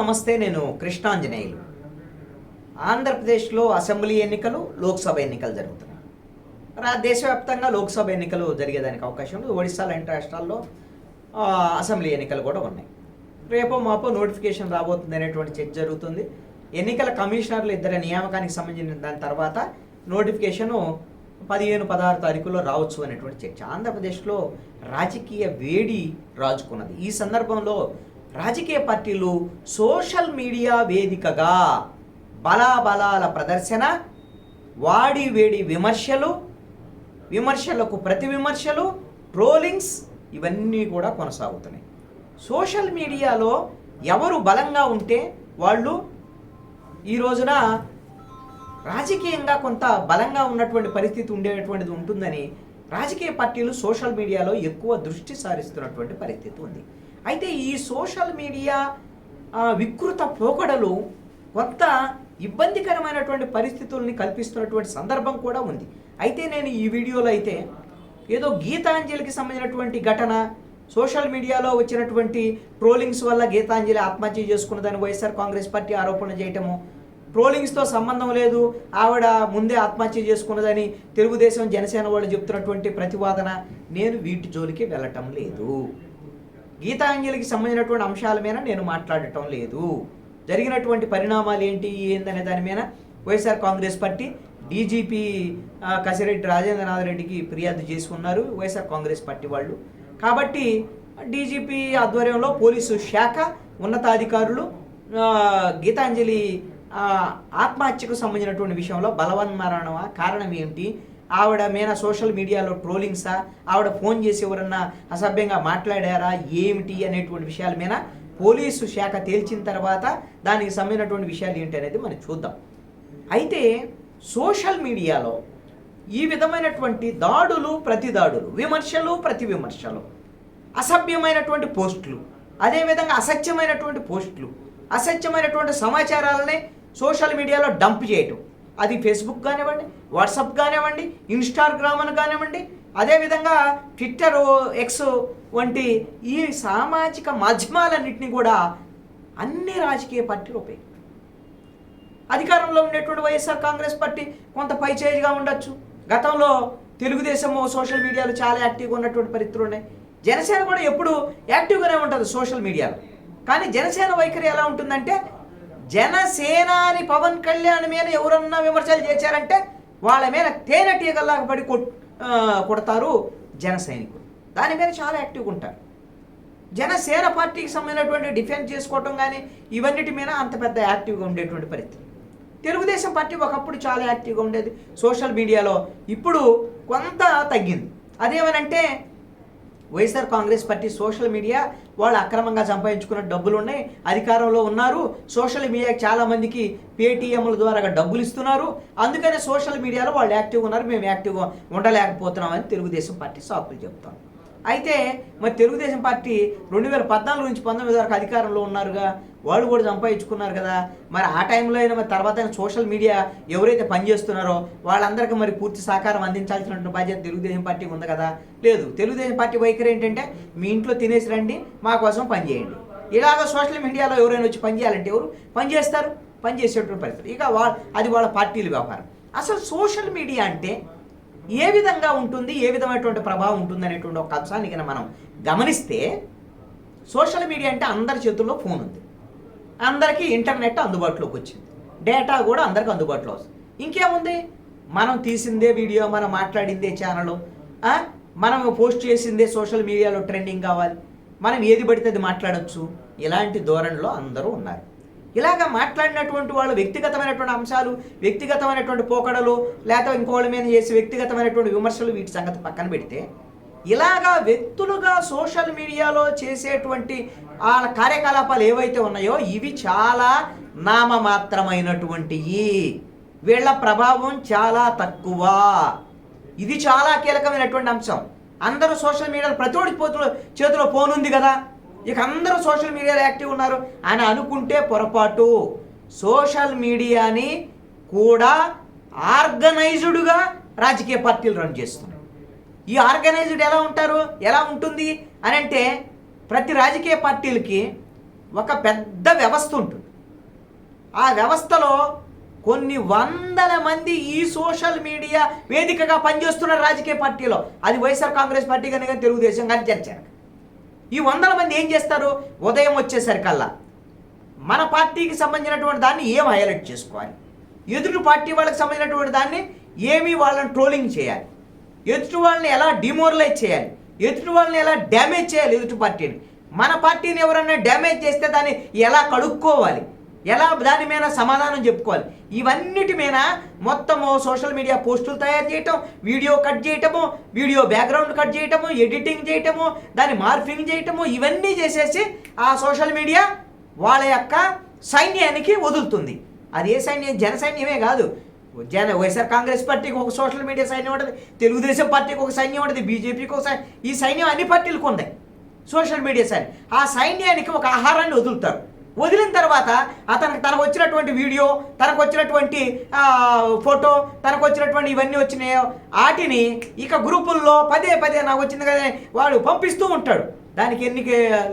నమస్తే నేను కృష్ణాంజనేయులు. ఆంధ్రప్రదేశ్లో అసెంబ్లీ ఎన్నికలు లోక్సభ ఎన్నికలు జరుగుతున్నాయి. రా దేశవ్యాప్తంగా లోక్సభ ఎన్నికలు జరిగేదానికి అవకాశం ఉంది. ఒడిశా లాంటి రాష్ట్రాల్లో అసెంబ్లీ ఎన్నికలు కూడా ఉన్నాయి. రేపో మాపో నోటిఫికేషన్ రాబోతుంది అనేటువంటి చర్చ జరుగుతుంది. ఎన్నికల కమిషనర్లు ఇద్దరి నియామకానికి సంబంధించిన దాని తర్వాత నోటిఫికేషను పదిహేను పదహారు తారీఖులో రావచ్చు అనేటువంటి చర్చ. ఆంధ్రప్రదేశ్లో రాజకీయ వేడి రాజుకున్నది. ఈ సందర్భంలో రాజకీయ పార్టీలు సోషల్ మీడియా వేదికగా బలాబలాల ప్రదర్శన వాడి వేడి విమర్శలు విమర్శలకు ప్రతి విమర్శలు ట్రోలింగ్స్ ఇవన్నీ కూడా కొనసాగుతున్నాయి. సోషల్ మీడియాలో ఎవరు బలంగా ఉంటే వాళ్ళు ఈ రోజున రాజకీయంగా కొంత బలంగా ఉన్నటువంటి పరిస్థితి ఉండేటువంటిది ఉంటుందని రాజకీయ పార్టీలు సోషల్ మీడియాలో ఎక్కువ దృష్టి సారిస్తున్నటువంటి పరిస్థితి ఉంది. అయితే ఈ సోషల్ మీడియా వికృత పోకడలు కొంత ఇబ్బందికరమైనటువంటి పరిస్థితుల్ని కల్పిస్తున్నటువంటి సందర్భం కూడా ఉంది. అయితే నేను ఈ వీడియోలో అయితే ఏదో గీతాంజలికి సంబంధించినటువంటి ఘటన సోషల్ మీడియాలో వచ్చినటువంటి ట్రోలింగ్స్ వల్ల గీతాంజలి ఆత్మహత్య చేసుకున్నదని వైఎస్ఆర్ కాంగ్రెస్ పార్టీ ఆరోపణలు చేయటము ట్రోలింగ్స్తో సంబంధం లేదు ఆవిడ ముందే ఆత్మహత్య చేసుకున్నదని తెలుగుదేశం జనసేన వాళ్ళు చెప్తున్నటువంటి ప్రతివాదన నేను వీటి జోలికి వెళ్ళటం లేదు. గీతాంజలికి సంబంధించినటువంటి అంశాల మీద నేను మాట్లాడటం లేదు. జరిగినటువంటి పరిణామాలు ఏంటి ఏందనే దాని మీద YSR Congress party DGP Kasireddy Rajendranath రెడ్డికి ఫిర్యాదు చేసుకున్నారు వైఎస్ఆర్ కాంగ్రెస్ పార్టీ వాళ్ళు. కాబట్టి డీజీపీ ఆధ్వర్యంలో పోలీసు శాఖ ఉన్నతాధికారులు గీతాంజలి ఆత్మహత్యకు సంబంధించినటువంటి విషయంలో బలవన్మరణమా కారణం ఏమిటి ఆవిడ మీద సోషల్ మీడియాలో ట్రోలింగ్సా ఆవిడ ఫోన్ చేసి ఎవరన్నా అసభ్యంగా మాట్లాడారా? ఏమిటి అనేటువంటి విషయాల మీద పోలీసు శాఖ తేల్చిన తర్వాత దానికి సంబంధించినటువంటి విషయాలు ఏంటి అనేది మనం చూద్దాం. అయితే సోషల్ మీడియాలో ఈ విధమైనటువంటి దాడులు ప్రతి దాడులు విమర్శలు ప్రతి విమర్శలు అసభ్యమైనటువంటి పోస్టులు అదేవిధంగా అసత్యమైనటువంటి పోస్టులు అసత్యమైనటువంటి సమాచారాలని సోషల్ మీడియాలో డంప్ చేయటం. అది ఫేస్బుక్ కానివ్వండి వాట్సాప్ కానివ్వండి ఇన్స్టాగ్రామ్ అని కానివ్వండి అదేవిధంగా ట్విట్టర్ ఎక్స్ వంటి ఈ సామాజిక మాధ్యమాలన్నింటినీ కూడా అన్ని రాజకీయ పార్టీలు ఉపయోగించారు అధికారంలో ఉండేటువంటి వైఎస్ఆర్ కాంగ్రెస్ పార్టీ కొంత పైచేయిగా ఉండొచ్చు. గతంలో తెలుగుదేశం సోషల్ మీడియాలో చాలా యాక్టివ్గా ఉన్నటువంటి పరిస్థితులు ఉన్నాయి. జనసేన కూడా ఎప్పుడు యాక్టివ్గానే ఉంటుంది సోషల్ మీడియాలో. కానీ జనసేన వైఖరి ఎలా ఉంటుందంటే జనసేనాని పవన్ కళ్యాణ్ మీద ఎవరన్నా విమర్శలు చేశారంటే వాళ్ళ మీద తేనెటీగల్లాగా పడి కొట్ కొడతారు జన సైనికులు. దాని మీద చాలా యాక్టివ్గా ఉంటారు. జనసేన పార్టీకి సంబంధించినటువంటి డిఫెన్స్ చేసుకోవటం కానీ ఇవన్నిటి మీద అంత పెద్ద యాక్టివ్గా ఉండేటువంటి పరిస్థితి. తెలుగుదేశం పార్టీ ఒకప్పుడు చాలా యాక్టివ్గా ఉండేది. సోషల్ మీడియాలో ఇప్పుడు కొంత తగ్గింది. అదేమనంటే YSR Congress party social media వాళ్ళు అక్రమంగా సంపాదించుకున్న డబ్బులు ఉన్నాయి అధికారంలో ఉన్నారు. సోషల్ మీడియాకి చాలా మందికి పేటీఎంల ద్వారా డబ్బులు ఇస్తున్నారు. అందుకనే సోషల్ మీడియాలో వాళ్ళు యాక్టివ్గా ఉన్నారు మేము యాక్టివ్గా ఉండలేకపోతున్నామని తెలుగుదేశం పార్టీ సాకులు చెప్తాం. అయితే మరి తెలుగుదేశం పార్టీ రెండు వేల పద్నాలుగు నుంచి పంతొమ్మిది వరకు అధికారంలో ఉన్నారుగా? వాళ్ళు కూడా సంపాదించుకున్నారు కదా. మరి ఆ టైంలో అయినా మరి తర్వాత సోషల్ మీడియా ఎవరైతే పనిచేస్తున్నారో వాళ్ళందరికీ మరి పూర్తి సహకారం అందించాల్సినటువంటి బాధ్యత తెలుగుదేశం పార్టీకి ఉంది కదా. లేదు తెలుగుదేశం పార్టీ వైఖరి ఏంటంటే మీ ఇంట్లో తినేసి రండి మా కోసం పనిచేయండి ఇలాగ సోషల్ మీడియాలో ఎవరైనా వచ్చి పని చేయాలంటే ఎవరు? పనిచేస్తారు పనిచేసేటువంటి పరిస్థితి. ఇక వా అది వాళ్ళ పార్టీల వ్యాపారం. అసలు సోషల్ మీడియా అంటే ఏ విధంగా ఉంటుంది ఏ విధమైనటువంటి ప్రభావం ఉంటుంది అనేటువంటి ఒక అంశాన్ని మనం గమనిస్తే సోషల్ మీడియా అంటే అందరి చేతుల్లో ఫోన్ ఉంది. అందరికీ ఇంటర్నెట్ అందుబాటులోకి వచ్చింది. డేటా కూడా అందరికీ అందుబాటులో వస్తుంది. ఇంకేముంది? మనం తీసిందే వీడియో మనం మాట్లాడిందే ఛానల్ మనం పోస్ట్ చేసిందే సోషల్ మీడియాలో ట్రెండింగ్ కావాలి. మనం ఏది పడితే అది మాట్లాడొచ్చు. ఇలాంటి ధోరణిలో అందరూ ఉన్నారు. ఇలాగా మాట్లాడినటువంటి వాళ్ళు వ్యక్తిగతమైనటువంటి అంశాలు వ్యక్తిగతమైనటువంటి పోకడలు లేకపోతే ఇంకోళ్ళ మీద చేసి వ్యక్తిగతమైనటువంటి విమర్శలు వీటి సంగతి పక్కన పెడితే ఇలాగా వ్యక్తులుగా సోషల్ మీడియాలో చేసేటువంటి వాళ్ళ కార్యకలాపాలు ఏవైతే ఉన్నాయో ఇవి చాలా నామమాత్రమైనటువంటివి వీళ్ళ ప్రభావం చాలా తక్కువ. ఇది చాలా కీలకమైనటువంటి అంశం. అందరూ సోషల్ మీడియాలో ప్రతి ఒడి చేతిలో ఫోన్ ఉంది కదా. ఇక అందరూ సోషల్ మీడియాలో యాక్టివ్ ఉన్నారు అని అనుకుంటే పొరపాటు. సోషల్ మీడియాని కూడా ఆర్గనైజ్డ్గా రాజకీయ పార్టీలు రన్ చేస్తున్నాయి. ఈ ఆర్గనైజ్డ్ ఎలా ఉంటారు? ఎలా ఉంటుంది? అని అంటే ప్రతి రాజకీయ పార్టీలకి ఒక పెద్ద వ్యవస్థ ఉంటుంది. ఆ వ్యవస్థలో కొన్ని వందల మంది ఈ సోషల్ మీడియా వేదికగా పనిచేస్తున్న రాజకీయ పార్టీలో అది వైఎస్ఆర్ కాంగ్రెస్ పార్టీ కానీ కానీ తెలుగుదేశం కానీ జనసేన ఈ వందల మంది ఏం చేస్తారు? ఉదయం వచ్చేసరికల్లా మన పార్టీకి సంబంధించినటువంటి దాన్ని ఏం హైలైట్ చేసుకోవాలి? ఎదుటి పార్టీ వాళ్ళకి సంబంధించినటువంటి దాన్ని ఏమి వాళ్ళని ట్రోలింగ్ చేయాలి. ఎదుటి వాళ్ళని ఎలా డిమోరలైజ్ చేయాలి? ఎదుటి వాళ్ళని ఎలా డ్యామేజ్ చేయాలి ఎదుటి పార్టీని? మన పార్టీని ఎవరన్నా డ్యామేజ్ చేస్తే దాన్ని ఎలా కడుక్కోవాలి? ఎలా దాని మీద సమాధానం చెప్పుకోవాలి? ఇవన్నిటి మీద మొత్తము సోషల్ మీడియా పోస్టులు తయారు చేయటం వీడియో కట్ చేయటము వీడియో బ్యాక్గ్రౌండ్ కట్ చేయటము ఎడిటింగ్ చేయటము దాన్ని మార్ఫింగ్ చేయటము ఇవన్నీ చేసేసి ఆ సోషల్ మీడియా వాళ్ళ యొక్క సైన్యానికి వదులుతుంది. అది ఏ సైన్యం? జన సైన్యమే కాదు. జన వైఎస్ఆర్ కాంగ్రెస్ పార్టీకి ఒక సోషల్ మీడియా సైన్యం ఉంటుంది తెలుగుదేశం పార్టీకి ఒక సైన్యం ఉంటుంది బీజేపీకి ఒక సైన్యం. ఈ సైన్యం అన్ని పార్టీలకు ఉంది సోషల్ మీడియా సైన్యం. ఆ సైన్యానికి ఒక ఆహారాన్ని వదులుతారు. వదిలిన తర్వాత అతనికి తనకు వచ్చినటువంటి వీడియో తనకు వచ్చినటువంటి ఫోటో తనకు వచ్చినటువంటి ఇవన్నీ వచ్చినాయో వాటిని ఇక గ్రూపుల్లో పదే పదే నాకు వచ్చింది కదా వాడు పంపిస్తూ ఉంటాడు. దానికి ఎన్ని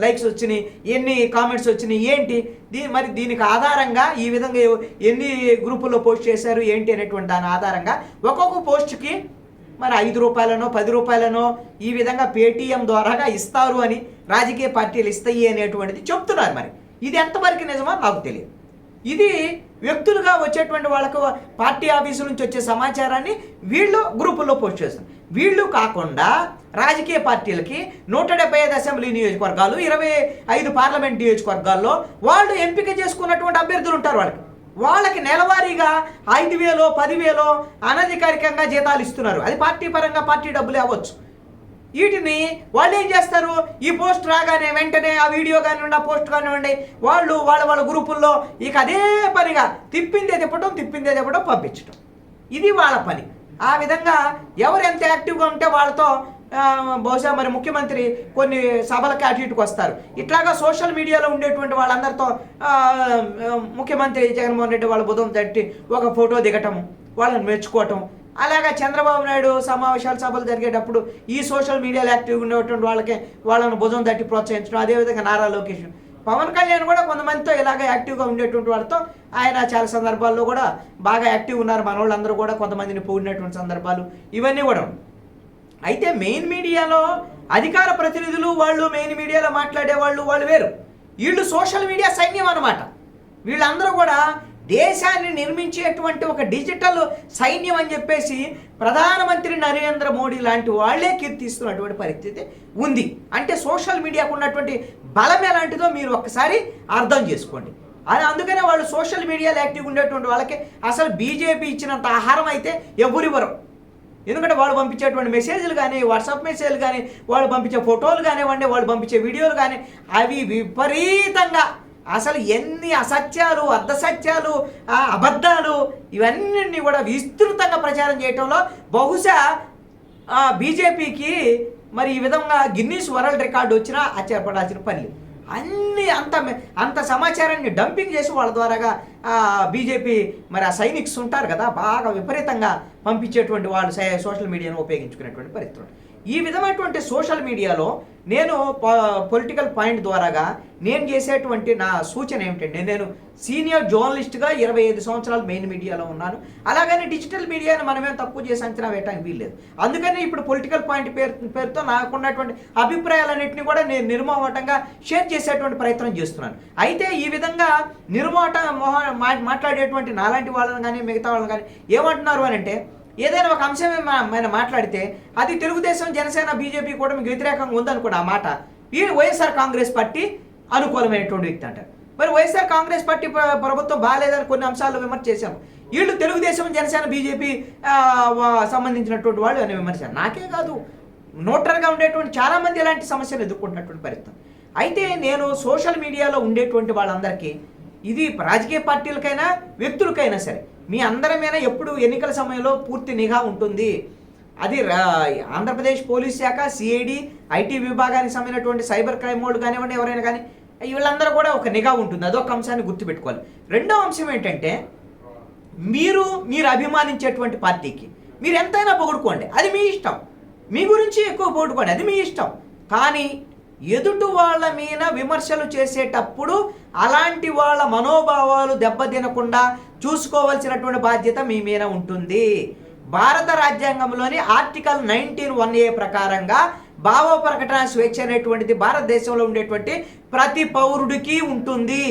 లైక్స్ వచ్చినాయి ఎన్ని కామెంట్స్ వచ్చినాయి ఏంటి? దీని మరి దీనికి ఆధారంగా ఈ విధంగా ఎన్ని గ్రూపుల్లో పోస్ట్ చేశారు ఏంటి అనేటువంటి దాని ఆధారంగా ఒక్కొక్క పోస్ట్కి మరి ఐదు రూపాయలనో పది రూపాయలనో ఈ విధంగా పేటీఎం ద్వారాగా ఇస్తారు అని రాజకీయ పార్టీలు ఇస్తాయి అనేటువంటిది చెప్తున్నారు మరి. ఇది ఎంతవరకు నిజమో నాకు తెలియదు. ఇది వ్యక్తులుగా వచ్చేటువంటి వాళ్ళకు పార్టీ ఆఫీసు నుంచి వచ్చే సమాచారాన్ని వీళ్ళు గ్రూపుల్లో పోస్ట్ చేస్తారు వీళ్ళు కాకుండా రాజకీయ పార్టీలకి నూట డెబ్బై ఐదు అసెంబ్లీ నియోజకవర్గాలు ఇరవై ఐదు పార్లమెంట్ నియోజకవర్గాల్లో వాళ్ళు ఎంపిక చేసుకున్నటువంటి అభ్యర్థులు ఉంటారు వాళ్ళకి. వాళ్ళకి నెలవారీగా ఐదు వేలో పదివేలో అనధికారికంగా జీతాలు ఇస్తున్నారు. అది పార్టీ పరంగా పార్టీ డబ్బులు అవ్వచ్చు. వీటిని వాళ్ళు ఏం చేస్తారు? ఈ పోస్ట్ రాగానే వెంటనే ఆ వీడియో కానివ్వండి ఆ పోస్ట్ కానివ్వండి వాళ్ళు వాళ్ళ వాళ్ళ గ్రూపుల్లో ఇక అదే పనిగా తిప్పిందే తిప్పడం తిప్పిందే తిప్పడం పంపించడం ఇది వాళ్ళ పని. ఆ విధంగా ఎవరు ఎంత యాక్టివ్గా ఉంటే వాళ్ళతో బహుశా మరి ముఖ్యమంత్రి కొన్ని సభలకు అటు ఇటుకు వస్తారు. ఇట్లాగా సోషల్ మీడియాలో ఉండేటువంటి వాళ్ళందరితో ముఖ్యమంత్రి జగన్మోహన్ రెడ్డి వాళ్ళ బుధం తట్టి ఒక ఫోటో దిగటం వాళ్ళని మెచ్చుకోవటం. అలాగా చంద్రబాబు నాయుడు సమావేశాలు సభలు జరిగేటప్పుడు ఈ సోషల్ మీడియాలో యాక్టివ్గా ఉండేటువంటి వాళ్ళకి వాళ్ళని భుజం తట్టి ప్రోత్సహించడం అదేవిధంగా నారా లోకేష్. పవన్ కళ్యాణ్ కూడా కొంతమందితో ఇలాగ యాక్టివ్గా ఉండేటువంటి వాళ్ళతో ఆయన చాలా సందర్భాల్లో కూడా బాగా యాక్టివ్ ఉన్నారు. మన వాళ్ళందరూ కూడా కొంతమందిని పోయినటువంటి సందర్భాలు ఇవన్నీ కూడా అయితే మెయిన్ మీడియాలో అధికార ప్రతినిధులు వాళ్ళు మెయిన్ మీడియాలో మాట్లాడే వాళ్ళు వాళ్ళు వేరు. వీళ్ళు సోషల్ మీడియా సైన్యం అన్నమాట. వీళ్ళందరూ కూడా దేశాన్ని నిర్మించేటువంటి ఒక డిజిటల్ సైన్యం అని చెప్పేసి ప్రధానమంత్రి నరేంద్ర మోడీ లాంటి వాళ్ళే కీర్తిస్తున్నటువంటి పరిస్థితి ఉంది. అంటే సోషల్ మీడియాకు ఉన్నటువంటి బలం ఎలాంటిదో మీరు ఒక్కసారి అర్థం చేసుకోండి. అది అందుకనే వాళ్ళు సోషల్ మీడియాలో యాక్టివ్ ఉండేటువంటి వాళ్ళకి అసలు బీజేపీ ఇచ్చినంత ఆహారం అయితే ఎవరివ్వరు ఎందుకంటే వాళ్ళు పంపించేటువంటి మెసేజ్లు కానీ వాట్సాప్ మెసేజ్లు కానీ వాళ్ళు పంపించే ఫోటోలు కానివ్వండి వాళ్ళు పంపించే వీడియోలు కానీ అవి విపరీతంగా అసలు ఎన్ని అసత్యాలు అర్ధసత్యాలు అబద్ధాలు ఇవన్నీ కూడా విస్తృతంగా ప్రచారం చేయటంలో బహుశా బీజేపీకి మరి ఈ విధంగా గిన్నీస్ వరల్డ్ రికార్డు వచ్చినా ఆశ్చర్యపడాల్సిన పని లేదు. అన్ని అంత అంత సమాచారాన్ని డంపింగ్ చేసి వాళ్ళ ద్వారాగా బీజేపీ మరి ఆ సైనిక్స్ ఉంటారు కదా బాగా విపరీతంగా పంపించేటువంటి వాళ్ళు సై- సోషల్ మీడియాను ఉపయోగించుకునేటువంటి పరిస్థితి ఈ విధమైనటువంటి సోషల్ మీడియాలో నేను పొలిటికల్ పాయింట్ ద్వారాగా నేను చేసేటువంటి నా సూచన ఏమిటంటే నేను సీనియర్ జర్నలిస్ట్గా ఇరవై ఐదు సంవత్సరాలు మెయిన్ మీడియాలో ఉన్నాను. అలాగని డిజిటల్ మీడియాను మనమేం తక్కువ చేసి అంచనా వేయడానికి వీల్లేదు. అందుకని ఇప్పుడు పొలిటికల్ పాయింట్ పేరు పేరుతో నాకున్నటువంటి అభిప్రాయాలన్నింటినీ కూడా నేను నిర్మోహటంగా షేర్ చేసేటువంటి ప్రయత్నం చేస్తున్నాను. అయితే ఈ విధంగా నిర్మోహట మా- మాట్లాడేటువంటి నాలాంటి వాళ్ళని కానీ మిగతా వాళ్ళని కానీ ఏమంటున్నారు అని అంటే ఏదైనా ఒక అంశం మనం మాట్లాడితే అది తెలుగుదేశం జనసేన బీజేపీ కూడా మీకు వ్యతిరేకంగా ఉందనుకోండి ఆ మాట ఈ వైఎస్ఆర్ కాంగ్రెస్ పార్టీ అనుకూలమైనటువంటి వ్యక్తి అంటారు మరి వైఎస్ఆర్ కాంగ్రెస్ పార్టీ ప్ర- ప్రభుత్వం బాగాలేదని కొన్ని అంశాల్లో విమర్శ చేశాము వీళ్ళు తెలుగుదేశం జనసేన బీజేపీ సంబంధించినటువంటి వాళ్ళు అని విమర్శ నాకే కాదు నోటర్గా ఉండేటువంటి చాలామంది ఇలాంటి సమస్యలు ఎదుర్కొంటున్నటువంటి పరిస్థితి. అయితే నేను సోషల్ మీడియాలో ఉండేటువంటి వాళ్ళందరికీ ఇది రాజకీయ పార్టీలకైనా వ్యక్తులకైనా సరే. మీ అందరి మీద ఎప్పుడు ఎన్నికల సమయంలో పూర్తి నిఘా ఉంటుంది. అది ఆంధ్రప్రదేశ్ పోలీస్ శాఖ సిఐడి ఐటీ విభాగానికి సంబంధించినటువంటి సైబర్ క్రైమ్ వాళ్ళు కానివ్వండి ఎవరైనా కానీ వీళ్ళందరూ కూడా ఒక నిఘా ఉంటుంది. అదొక అంశాన్ని గుర్తుపెట్టుకోవాలి. రెండో అంశం ఏంటంటే మీరు మీరు అభిమానించేటువంటి పార్టీకి మీరు ఎంతైనా పొగుడుకోండి. అది మీ ఇష్టం. మీ గురించి ఎక్కువ పొగుడుకోండి. అది మీ ఇష్టం. కానీ ఎదుటి వాళ్ళ మీద విమర్శలు చేసేటప్పుడు అలాంటి వాళ్ళ మనోభావాలు దెబ్బతినకుండా చూసుకోవాల్సినటువంటి బాధ్యత మీ మీద ఉంటుంది. భారత రాజ్యాంగంలోని ఆర్టికల్ నైన్టీన్ వన్ ఏ ప్రకారంగా భావ ప్రకటన స్వేచ్ఛ అనేటువంటిది భారతదేశంలో ఉండేటువంటి ప్రతి పౌరుడికి ఉంటుంది.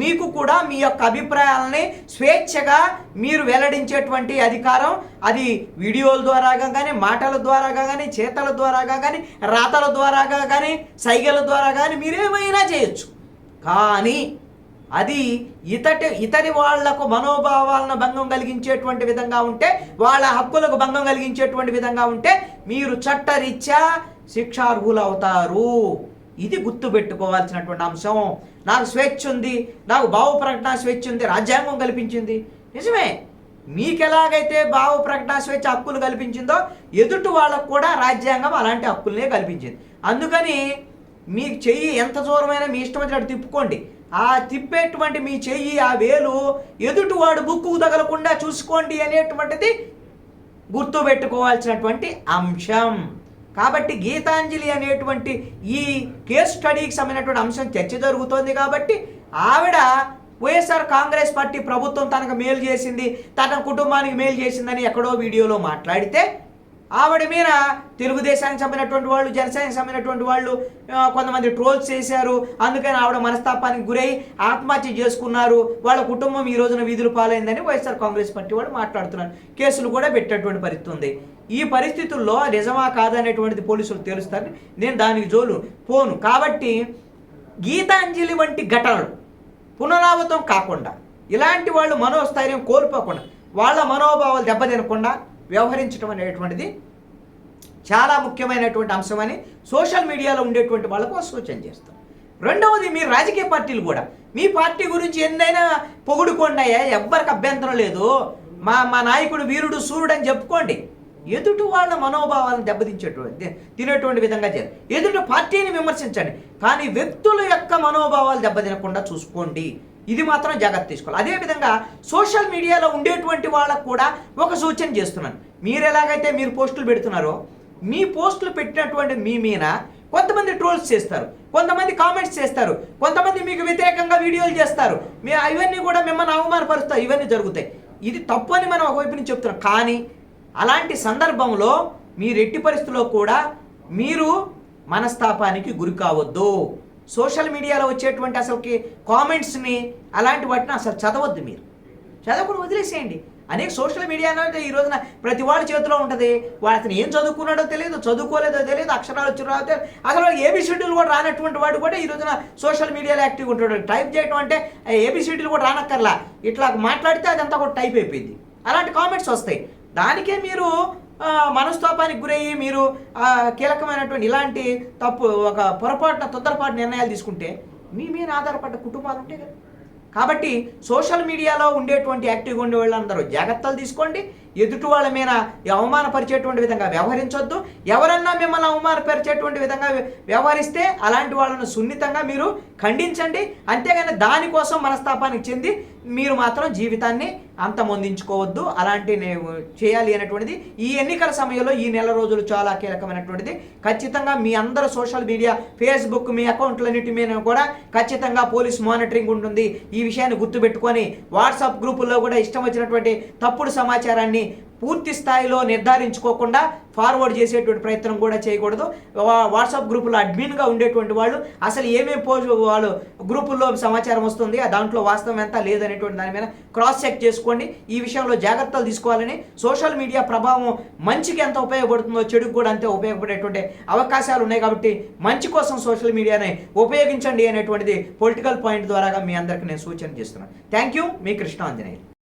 మీకు కూడా మీ యొక్క అభిప్రాయాలని స్వేచ్ఛగా మీరు వెల్లడించేటువంటి అధికారం అది వీడియోల ద్వారాగా కానీ మాటల ద్వారాగా కానీ చేతల ద్వారాగా కానీ రాతల ద్వారాగా కానీ సైగల ద్వారా కానీ మీరేమైనా చేయొచ్చు. కానీ అది ఇతటి ఇతని వాళ్ళకు మనోభావాలను భంగం కలిగించేటువంటి విధంగా ఉంటే వాళ్ళ హక్కులకు భంగం కలిగించేటువంటి విధంగా ఉంటే మీరు చట్టరీత్యా శిక్షార్హులు అవుతారు ఇది గుర్తుపెట్టుకోవాల్సినటువంటి అంశం. నాకు స్వేచ్ఛ ఉంది నాకు భావ ప్రకటన స్వేచ్ఛ ఉంది రాజ్యాంగం కల్పించింది. నిజమే. మీకు ఎలాగైతే భావ ప్రకటన స్వేచ్ఛ హక్కులు కల్పించిందో ఎదుటి వాళ్ళకు కూడా రాజ్యాంగం అలాంటి హక్కులనే కల్పించింది. అందుకని మీకు చెయ్యి ఎంత దూరమైనా మీ ఇష్టం వచ్చినట్టు తిప్పుకోండి. ఆ తిప్పేటువంటి మీ చెయ్యి ఆ వేలు ఎదుటివాడు బుక్కు తగలకుండా చూసుకోండి అనేటువంటిది గుర్తుపెట్టుకోవాల్సినటువంటి అంశం. కాబట్టి గీతాంజలి అనేటువంటి ఈ కేస్ స్టడీకి సంబంధించినటువంటి అంశం చర్చ జరుగుతోంది కాబట్టి ఆవిడ వైఎస్ఆర్ కాంగ్రెస్ పార్టీ ప్రభుత్వం తనకు మేలు చేసింది తన కుటుంబానికి మేలు చేసిందని ఎక్కడో వీడియోలో మాట్లాడితే ఆవిడ మీద తెలుగుదేశానికి సంబంధించినటువంటి వాళ్ళు జనసేనకి సంబంధించినటువంటి వాళ్ళు కొంతమంది ట్రోల్స్ చేశారు. అందుకని ఆవిడ మనస్తాపానికి గురై ఆత్మహత్య చేసుకున్నారు. వాళ్ళ కుటుంబం ఈ రోజున వీధులు పాలైందని వైఎస్ఆర్ కాంగ్రెస్ పార్టీ వాళ్ళు మాట్లాడుతున్నారు. కేసులు కూడా పెట్టేటువంటి పరిస్థితి ఉంది. ఈ పరిస్థితుల్లో నిజమా కాదనేటువంటిది పోలీసులు తెలుస్తారని నేను దానికి జోలు పోను. కాబట్టి గీతాంజలి వంటి ఘటనలు పునరావృతం కాకుండా ఇలాంటి వాళ్ళు మనోస్థైర్యం కోల్పోకుండా వాళ్ళ మనోభావాలు దెబ్బతినకుండా వ్యవహరించడం అనేటువంటిది చాలా ముఖ్యమైనటువంటి అంశమని సోషల్ మీడియాలో ఉండేటువంటి వాళ్ళకు సూచన చేస్తాం. రెండవది మీ రాజకీయ పార్టీలు కూడా. మీ పార్టీ గురించి ఎన్నైనా పొగుడుకోండియా ఎవ్వరికి అభ్యంతరం లేదు. మా మా నాయకుడు వీరుడు సూర్యుడు అని చెప్పుకోండి. ఎదుటి వాళ్ళ మనోభావాలను దెబ్బతించేటువంటి తినేటువంటి విధంగా చేయాలి. ఎదుటి పార్టీని విమర్శించండి. కానీ వ్యక్తుల యొక్క మనోభావాలు దెబ్బతినకుండా చూసుకోండి. ఇది మాత్రం జాగ్రత్త తీసుకోవాలి. అదేవిధంగా సోషల్ మీడియాలో ఉండేటువంటి వాళ్ళకు కూడా ఒక సూచన చేస్తున్నాను. మీరు ఎలాగైతే మీరు పోస్టులు పెడుతున్నారో మీ పోస్టులు పెట్టినటువంటి మీ మీద కొంతమంది ట్రోల్స్ చేస్తారు కొంతమంది కామెంట్స్ చేస్తారు కొంతమంది మీకు వ్యతిరేకంగా వీడియోలు చేస్తారు. మీ ఇవన్నీ కూడా మిమ్మల్ని అవమానపరుస్తాయి ఇవన్నీ జరుగుతాయి. ఇది తప్పు అని మనం ఒకవైపు నుంచి చెప్తున్నాం. కానీ అలాంటి సందర్భంలో మీరు ఎట్టి పరిస్థితుల్లో కూడా మీరు మనస్తాపానికి గురి కావద్దు. సోషల్ మీడియాలో వచ్చేటువంటి అసలుకి కామెంట్స్ని అలాంటి వాటిని అసలు చదవద్దు మీరు. చదవకుండా వదిలేసేయండి. అనేక సోషల్ మీడియా అనేది ఈ రోజున ప్రతి వాడి చేతిలో ఉంటుంది. వాడు అతను ఏం చదువుకున్నాడో తెలియదు చదువుకోలేదో తెలియదు అక్షరాలు వచ్చి రాదో తెలియదు. అసలు ఏబిసిడీలు కూడా రానటువంటి వాడు కూడా ఈ రోజున సోషల్ మీడియాలో యాక్టివ్ ఉంటాడు. టైప్ చేయడం అంటే ఏబిసిడీలు కూడా రానక్కర్లా. ఇట్లా మాట్లాడితే అదంతా కూడా టైప్ అయిపోయింది. అలాంటి కామెంట్స్ వస్తాయి. దానికే మీరు మనస్తాపానికి గురయ్యి మీరు కీలకమైనటువంటి ఇలాంటి తప్పు ఒక పొరపాటున తొందరపాటు నిర్ణయాలు తీసుకుంటే మీ మీద ఆధారపడ్డ కుటుంబాలు ఉంటాయి కదా. కాబట్టి సోషల్ మీడియాలో ఉండేటువంటి యాక్టివ్గా ఉండే వాళ్ళందరూ జాగ్రత్తలు తీసుకోండి. ఎదుటి వాళ్ళ మీద అవమానపరిచేటువంటి విధంగా వ్యవహరించొద్దు. ఎవరన్నా మిమ్మల్ని అవమానపరిచేటువంటి విధంగా వ్యవహరిస్తే అలాంటి వాళ్ళను సున్నితంగా మీరు ఖండించండి. అంతేగాని దానికోసం మనస్తాపానికి చెంది మీరు మాత్రం జీవితాన్ని అంతమొందించుకోవద్దు. అలాంటి చేయాలి అనేటువంటిది ఈ ఎన్నికల సమయంలో ఈ నెల రోజులు చాలా కీలకమైనటువంటిది. ఖచ్చితంగా మీ అందరూ సోషల్ మీడియా ఫేస్బుక్ మీ అకౌంట్లన్నిటి మీద కూడా ఖచ్చితంగా పోలీస్ మానిటరింగ్ ఉంటుంది. ఈ విషయాన్ని గుర్తుపెట్టుకొని వాట్సాప్ గ్రూపుల్లో కూడా ఇష్టం వచ్చినటువంటి తప్పుడు సమాచారాన్ని పూర్తి స్థాయిలో నిర్ధారించుకోకుండా ఫార్వర్డ్ చేసేటువంటి ప్రయత్నం కూడా చేయకూడదు. వాట్సాప్ గ్రూపులో అడ్మిన్గా ఉండేటువంటి వాళ్ళు అసలు ఏమేమి పోస్ట్ వాళ్ళు గ్రూపుల్లో సమాచారం వస్తుంది ఆ దాంట్లో వాస్తవం ఎంత లేదనేటువంటి దాని మీద క్రాస్ చెక్ చేసుకోండి. ఈ విషయంలో జాగ్రత్తలు తీసుకోవాలని సోషల్ మీడియా ప్రభావం మంచికి ఎంత ఉపయోగపడుతుందో చెడుకు కూడా అంతే ఉపయోగపడేటువంటి అవకాశాలు ఉన్నాయి కాబట్టి మంచి కోసం సోషల్ మీడియాని ఉపయోగించండి అనేటువంటిది పొలిటికల్ పాయింట్ ద్వారాగా మీ అందరికీ నేను సూచన చేస్తున్నాను. థ్యాంక్ యూ మీ కృష్ణ ఆంజనేయులు.